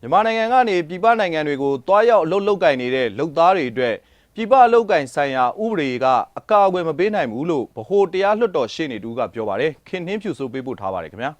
မြန်မာနိုင်ငံကနေပြည်ပနိုင်ငံတွေကိုတွားရောက်အလုပ်လုပ်ကင်နေတဲ့လုပ်သားတွေအတွက်ပြည်ပအလုပ်ကင်ဆိုင်ရာဥပဒေကအကာအကွယ်မပေးနိုင်ဘူးလို့ဗဟိုတရားလွှတ်တော်ရှေ့နေတူကပြောပါတယ်ခင်နှင်းဖြူဆိုပေးပို့ထားပါတယ်ခင်ဗျာ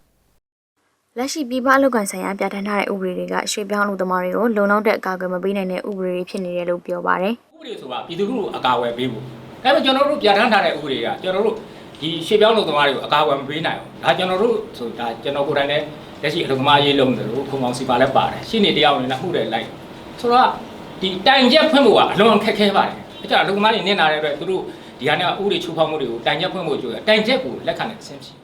လက်ရှိပြည်ပအလုပ်ကန်ဆိုင်ရာပြဋ္ဌာန်းထားတဲ့ဥပဒေတွေကရွှေပြောင်းလူသမားတွေကိုလုံလောက်တဲ့အကာအကွယ်မပေးနိုင်တဲ့ဥပဒေတွေဖြစ်နေတယ်လို့ပြောပါတယ်ဥပဒေဆိုတာပြည်သူလူထုကိုအကာအကွယ်ပေးဖို့ဒါပေမဲ့ကျွန်တော်တို့ပြဋ္ဌာန်းထားတဲ့ဥပဒေကကျွန်တော်တို့ ဒီရှေ့ပြောင်းလုံသမားတွေကိုအကာအကွယ်မပေးနိုင်ဘူးဒါကျွန်တော်တို့ဆိုဒါကျွန်တော်ကိုယ်တိုင်လည်းလက်ရှိအလုံသမားရေးလုံးတယ်လို့ခုံအောင်စီပါလည်းပါတယ်ရှင်းနေတရားဝင်လည်းမှုတယ်လိုက်ဆိုတော့ဒီတိုင်ချက်ဖွင့်ဖို့ကအလွန်ခက်ခဲပါတယ်အဲကြောင့်အလုံသမားတွေနင်လာတဲ့အတွက်သူတို့ဒီဟာနဲ့ဥပဒေချိုးဖောက်မှုတွေကိုတိုင်ချက်ဖွင့်ဖို့ကြိုးတယ်တိုင်ချက်ကိုလက်ခံတဲ့အဆင့်ဖြစ်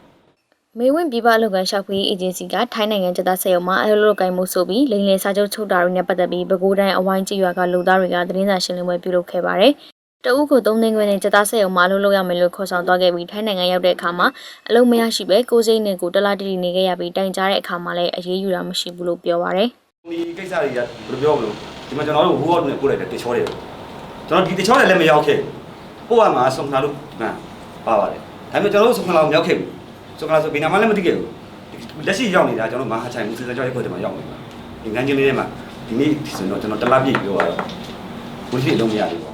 မေဝင်ပြည်ပအလုပ်ကန်ရှောက်ခွေးအေဂျင်စီကထိုင်းနိုင်ငံကျသစက်ရုံမှာအလုပ်လုပ်ကိုင်မှုဆိုပြီးလိန်လယ်စာချုပ်ချုပ်တာတွေနဲ့ပတ်သက်ပြီးပဲခူးတိုင်းအဝိုင်းကြီးရွာကလူသားတွေကသတင်းစာရှင်းလင်းပွဲပြုလုပ်ခဲ့ပါတယ် တအုပ်ကို3သိန်းခွဲနဲ့ကျသစက်ရုံမှာအလုပ်လုပ်ရမယ်လို့ခေါ်ဆောင်သွားခဲ့ပြီးထိုင်းနိုင်ငံရောက်တဲ့အခါမှာအလုပ်မရရှိပဲကိုစိမ့်နဲ့ကိုတလားတတီနေခဲ့ရပြီးတိုင်ကြားတဲ့အခါမှာလည်းအရေးယူတာမရှိဘူးလို့ပြောပါတယ်ဒီကိစ္စတွေကဘယ်လိုပြောမလို့ဒီမှာကျွန်တော်တို့ဟိုးဟောနဲ့ပို့လိုက်တဲ့တချောတယ်ကျွန်တော်ဒီတချောတယ်လည်းမရောက်ခဲ့ပို့ရမှာဆုံခလာလို့မှန်ပါပါတယ်ဒါပေမဲ့ကျွန်တော်တို့ဆုံခလာကိုမရောက်ခဲ့ဘူးဆုံခလာဆိုဘယ်နာမှလည်းမသိခဲ့ဘူးလက်ရှိရောက်နေတာကျွန်တော်မဟာချိုင်မူစစကြောက်ရဲ့ခွက်တမှာရောက်နေတာဒီငန်းချင်းလေးထဲမှာဒီနေ့ဆိုတော့ကျွန်တော်တလားပြည့်ပြောရတော့ဘုရားလုံးမရဘူးပေါ့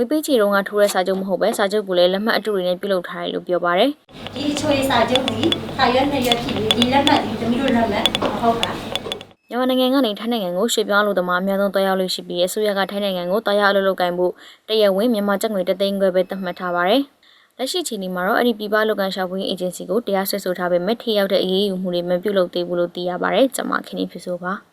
ငွေပေးချေတုံးကထိုးတဲ့စာချုပ်မဟုတ်ပဲစာချုပ်ကိုလည်းလက်မှတ်အတူတွေနဲ့ပြုလုပ်ထားတယ်လို့ပြောပါတယ်ဒီအချိုးစာချုပ်ကြီးခါရွက်နှစ်ရွက်ဖြစ်ပြီးဒီလက်မှတ်ဒီသမီးတို့လက်မှတ်မဟုတ်ပါမြန်မာနိုင်ငံကနေထိုင်းနိုင်ငံကိုရွှေ့ပြောင်းလူသမားအများဆုံးတွားရောက်လို့ရှိပြီးအစိုးရကထိုင်းနိုင်ငံကိုတွားရောက်အလုပ်လုပ်ကိုင်ဖို့တရားဝင်မြန်မာကျပ်ငွေ3သိန်းခွဲပဲသတ်မှတ်ထားပါတယ်။လက်ရှိချိန်ဒီမှာတော့အဲ့ဒီပြည်ပလုပ်ငန်းရှာဖွေအေဂျင်စီကိုတရားစွဲဆိုထားပေမဲ့ထိရောက်တဲ့အရေးယူမှုတွေမပြုလုပ်သေးဘူးလို့သိရပါတယ်။ကျွန်မခင်ဗျဖြစ်ဆိုပါ။